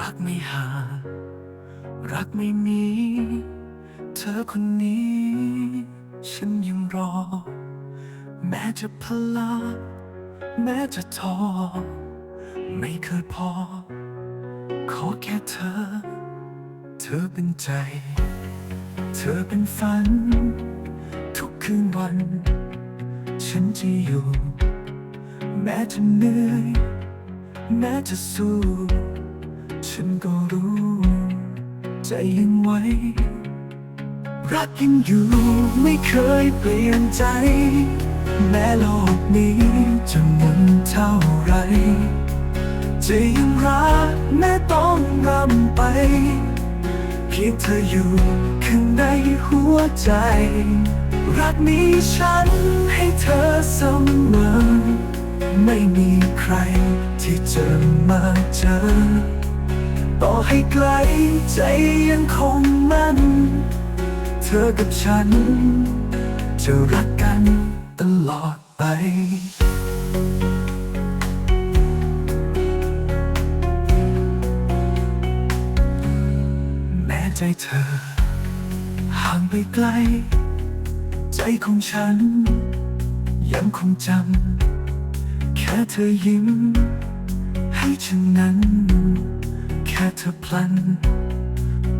รักไม่หา รักไม่มี เธอคนนี้ ฉันยังรอ แม้จะพลาดแม้จะท้อไม่เคยพอ ขอแค่เธอ เธอเป็นใจ เธอเป็นฝัน ทุกคืนวัน ฉันจะอยู่ แม้จะเหนื่อย แม้จะสู้ ฉันก็รู้ใจยังไหวรักยังอยู่ไม่เคยเปลี่ยนใจ แม้โลกนี้จะหมุนเท่าไรจะยังรักแม้ต้องรำไปเพียงเธออยู่ข้างในหัวใจ รักนี้ฉันให้เธอเสมอ ไม่มีใครที่จะมาเจอ ให้ไกล ใจยังคงมั่น เธอกับฉัน จะรักกันตลอดไปแม้ใจเธอ ห่างไปไกล ใจของฉัน ยังคงจำ แค่เธอยิ้ม ให้ฉันนั้น ค่เธอพลัน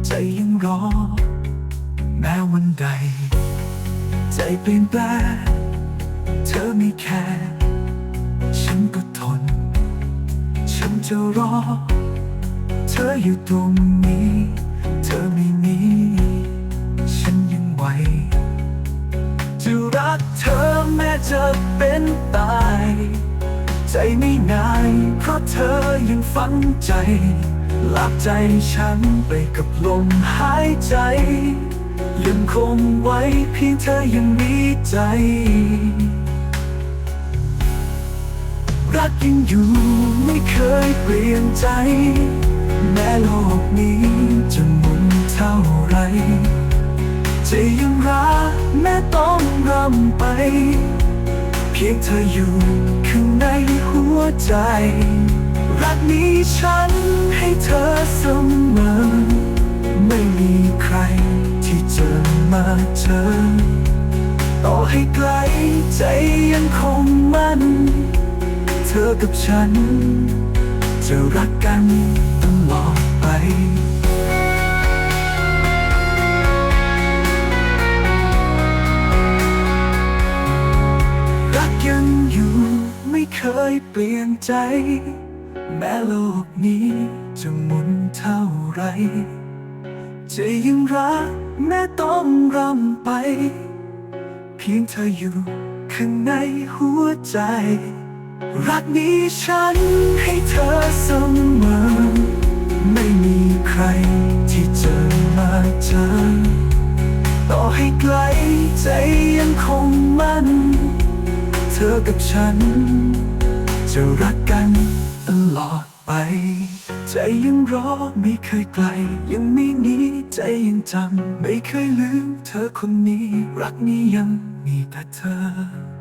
ใจยังรอ แม้วันใด ใจเปลี่ยนแปลงเธอไม่แค่ฉันก็ทน ฉันจะรอ เธออยู่ตรงนี้ เธอไม่มีฉันยังไหวจะรักเธอแม้จะเป็นตาย ใจไม่ง่ายเพราะเธอยังฝังใจ หลับใจฉันไปกับลมหายใจ ยังคงไว้เพียงเธอยังมีใจ รักยังอยู่ไม่เคยเปลี่ยนใจ แม้โลกนี้จะหมุนเท่าไร จะยังรักแม้ต้องรำไป เพียงเธออยู่ข้างในหัวใจ รักนี้ฉันให้เธอเสมอ ไม่มีใครที่จะมาเจอต่อให้ไกลใจยังคงมั่น เธอกับฉัน จะรักกันตลอดไปรักยังอยู่ไม่เคยเปลี่ยนใจ แม้โลกนี้จะหมุนเท่าไร จะยังรักแม้ต้องรำไป เพียงเธออยู่ข้างในหัวใจ รักนี้ฉันให้เธอเสมอ ไม่มีใครที่จะมาเจอ ต่อให้ไกลใจยังคงมั่น เธอกับฉัน จะรักกัน ใจยังรอไม่เคยไกล ยังไม่หนีใจยังจำไม่เคยลืมเธอคนนี้ รักนี้ยังมีแต่เธอ